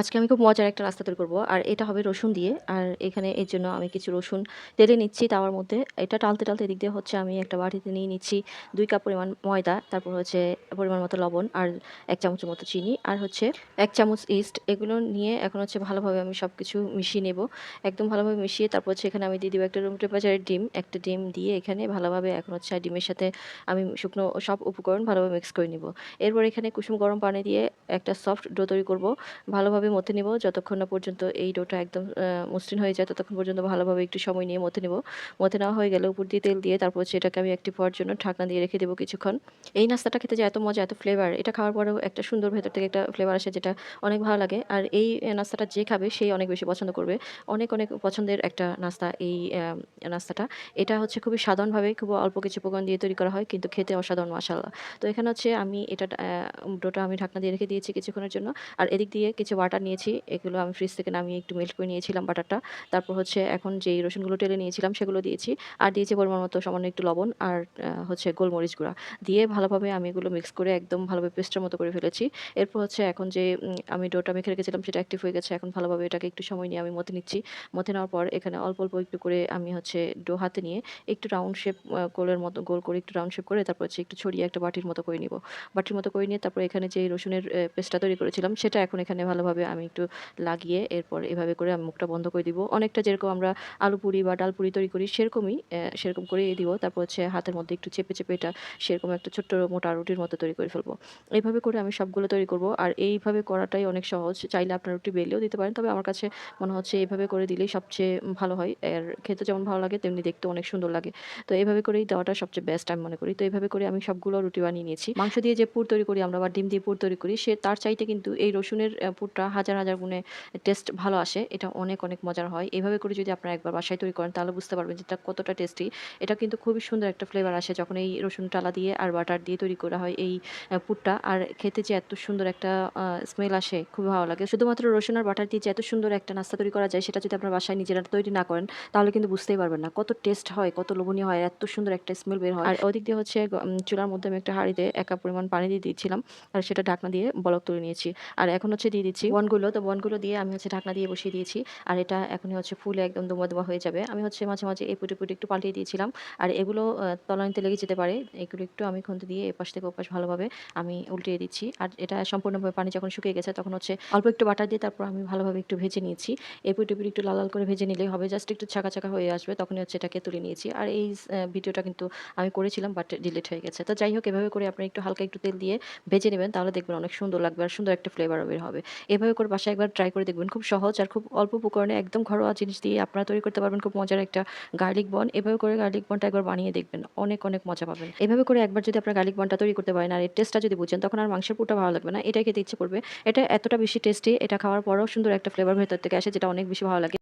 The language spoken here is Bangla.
আজকে আমি খুব মজার একটা রাস্তা তৈরি করব, আর এটা হবে রসুন দিয়ে। আর এখানে এর জন্য আমি কিছু রসুন তেলে নিচ্ছি তাওয়ার মধ্যে। এটা টালতে টালতে এদিক দিয়ে হচ্ছে আমি একটা বাটিতে নিয়ে নিচ্ছি দুই কাপ পরিমাণ ময়দা, তারপর হচ্ছে পরিমাণ মতো লবণ আর এক চামচের মতো চিনি আর হচ্ছে এক চামচ ইস্ট। এগুলো নিয়ে এখন হচ্ছে ভালোভাবে আমি সব কিছু মিশিয়ে নেব। একদম ভালোভাবে মিশিয়ে তারপর হচ্ছে এখানে আমি দিয়ে দিব একটা রুম টেম্পারেচারের ডিম। একটা ডিম দিয়ে এখানে ভালোভাবে এখন হচ্ছে ডিমের সাথে আমি শুকনো সব উপকরণ ভালোভাবে মিক্স করে নিব। এরপর এখানে কুসুম গরম পানি দিয়ে একটা সফট ডো তৈরি করব। ভালোভাবে মথে নেব, যতক্ষণ না পর্যন্ত এই ডোটা একদম মসৃণ হয়ে যায়, ততক্ষণ পর্যন্ত ভালোভাবে একটু সময় নিয়ে মথে নেব। মথে নেওয়া হয়ে গেলে উপর দিয়ে তেল দিয়ে তারপর সেটাকে আমি একটি হওয়ার জন্য ঢাকনা দিয়ে রেখে দেবো কিছুক্ষণ। এই নাস্তাটা খেতে যে এত মজা, এত ফ্লেভার এটা খাওয়ার পরেও একটা সুন্দর ভেতর থেকে একটা ফ্লেভার আসে যেটা অনেক ভালো লাগে। আর এই নাস্তাটা যে খাবে সেই অনেক বেশি পছন্দ করবে। অনেক অনেক পছন্দের একটা নাস্তা এই নাস্তাটা। এটা হচ্ছে খুবই সাধারণভাবে খুব অল্প কিছু উপকরণ দিয়ে তৈরি করা হয়, কিন্তু খেতে অসাধারণ মশালা তো এখানে হচ্ছে আমি এটা ডোটা আমি ঢাকনা দিয়ে রেখে দিয়েছি কিছুক্ষণের জন্য। আর এদিক দিয়ে কিছু বাটার নিয়েছি, এগুলো আমি ফ্রিজ থেকে নামিয়ে একটু মেল্ট করে নিয়েছিলাম বাটারটা। তারপর হচ্ছে এখন যেই রসুনগুলো টেলে নিয়েছিলাম সেগুলো দিয়েছি। আর দিয়েছি পরিমাণ মতো সামান্য একটু লবণ আর হচ্ছে গোলমরিচ গুঁড়া। দিয়ে ভালোভাবে আমি এগুলো মিক্স করে একদম ভালোভাবে পেস্টের মতো করে ফেলেছি। এরপর হচ্ছে এখন যে আমি ডোটা মেখে রেখেছিলাম সেটা অ্যাক্টিভ হয়ে গেছে। এখন ভালোভাবে এটাকে একটু সময় নিয়ে আমি মতে নিচ্ছি। মতে নেওয়ার পর এখানে অল্প অল্প একটু করে আমি হচ্ছে ডো হাতে নিয়ে একটু রাউন্ড শেপ গোলের মতো, গোল করে একটু রাউন্ড শেপ করে তারপর হচ্ছে একটু ছড়িয়ে একটা বাটির মতো করে নিব। বাটির মতো করে নিয়ে তারপর এখানে যে রসুনের পেস্টটা তৈরি করেছিলাম সেটা এখন এখানে ভালোভাবে আমি একটু লাগিয়ে এরপর এভাবে করে আমি মুখটা বন্ধ করে দিব। অনেকটা যেরকম আমরা আলু পুরি বা ডাল পুরি তৈরি করি, সেরকমই সেরকম করে দিব। তারপর হচ্ছে হাতের মধ্যে একটু চেপে চেপে এটা সেরকম একটা ছোট্ট মোটা রুটির মতো তৈরি করে ফেলব। এইভাবে করে আমি সবগুলো তৈরি করব। আর এইভাবে করাটাই অনেক সহজ। চাইলে আপনার রুটি বেলেও দিতে পারেন। তবে আমার কাছে মনে হচ্ছে এইভাবে করে দিলেই সবচেয়ে ভালো হয়। আর খেতে যেমন ভালো লাগে, তেমনি দেখতে অনেক সুন্দর লাগে। তো এইভাবে করেই দেওয়াটা সবচেয়ে বেস্ট আমি মনে করি। তো এইভাবে করে আমি সবগুলো রুটি বানিয়ে নিয়েছি। মাংস দিয়ে যে পুর তৈরি করি আমরা বা ডিম দিয়ে পুর তৈরি করি, সে, তার চাইতে কিন্তু এই রসুনের পুরটা হাজার হাজার গুণে টেস্ট ভালো আসে, এটা অনেক অনেক মজার হয়। এভাবে করে যদি আপনারা একবার বাসায় তৈরি করেন, তাহলে বুঝতে পারবেন যে এটা কতটা টেস্টি এটা কিন্তু খুবই সুন্দর একটা ফ্লেভার আসে যখন এই রসুন টালা দিয়ে আর বাটার দিয়ে তৈরি করা হয় এই পুরটা। আর খেতে যে এত সুন্দর একটা স্মেল আসে, খুবই ভালো লাগে। শুধুমাত্র রসুন আর বাটার দিয়ে যে এত সুন্দর একটা নাস্তা তৈরি করা যায়, সেটা যদি আপনার বাসায় নিজেরা তৈরি না করেন, তাহলে কিন্তু বুঝতেই পারবেন না কত টেস্ট হয়, কত লোভনীয় হয় এত সুন্দর একটা স্মেল বের হয়। আর ওদিক দিয়ে হচ্ছে চুলার মধ্যে আমি একটা হাঁড়িতে একা পরিমাণ পানি দিয়ে দিয়েছিলাম, আর সেটা ঢাকনা দিয়ে বলক তুলে নিয়েছি। আর এখন হচ্ছে দিয়ে দিচ্ছি বনগুলো, তো বনগুলো দিয়ে আমি হচ্ছে ঢাকনা দিয়ে বসিয়ে দিয়েছি। আর এটা এখনই হচ্ছে ফুলে একদম দমা দমা হয়ে যাবে। আমি হচ্ছে মাঝে মাঝে এই পুটে পুটে একটু পাল্টিয়ে দিয়েছিলাম। আর এগুলো তলানিতে লেগে যেতে পারে। এগুলো একটু আমি খুন্তি দিয়ে এপাশ থেকে ওপাশ ভালোভাবে আমি উল্টিয়ে দিচ্ছি। আর এটা সম্পূর্ণভাবে পানি যখন শুকিয়ে গেছে, তখন হচ্ছে অল্প একটু বাটার দিয়ে তারপর আমি ভালোভাবে একটু ভেজে নিয়েছি। এই পুটে পুটে একটু লাল লাল করে ভেজে নিলেই হবে। জাস্ট একটু ছাকা ছাকা হয়ে আসবে, তখনই হচ্ছে এটাকে তুলে নিয়েছি। আর এই ভিডিওটা কিন্তু আমি করেছিলাম, বাট ডিলিট হয়ে গেছে। তো যাই হোক, এভাবে করে আপনি একটু হালকা একটু তেল দিয়ে ভেজে নেবেন, তাহলে দেখবেন অনেক সুন্দর লাগবে আর সুন্দর একটা ফ্লেভারও বের হবে। এভাবে করে বাসায় একবার ট্রাই করে দেখবেন। খুব সহজ আর খুব অল্প উপকরণে একদম ঘরোয়া জিনিস দিয়ে আপনারা তৈরি করতে পারবেন। খুব মজার একটা গার্লিক বন এভাবে করে গার্লিক বনটা একবার বানিয়ে দেখবেন। অনেক অনেক মজা পাবেন। এভাবে করে একবার যদি আপনার গার্লিক বনটা তৈরি করতে পারেন আর এর টেস্টটা যদি বুঝেন, তখন আর মাংসের পুরটা ভালো লাগবে না। এটা খেতে ইচ্ছে করবে। এটা এতটা বেশি টেস্টি এটা খাওয়ার পরও সুন্দর একটা ফ্লেভার ভেতর থেকে আসে, যেটা অনেক বেশি ভালো লাগে।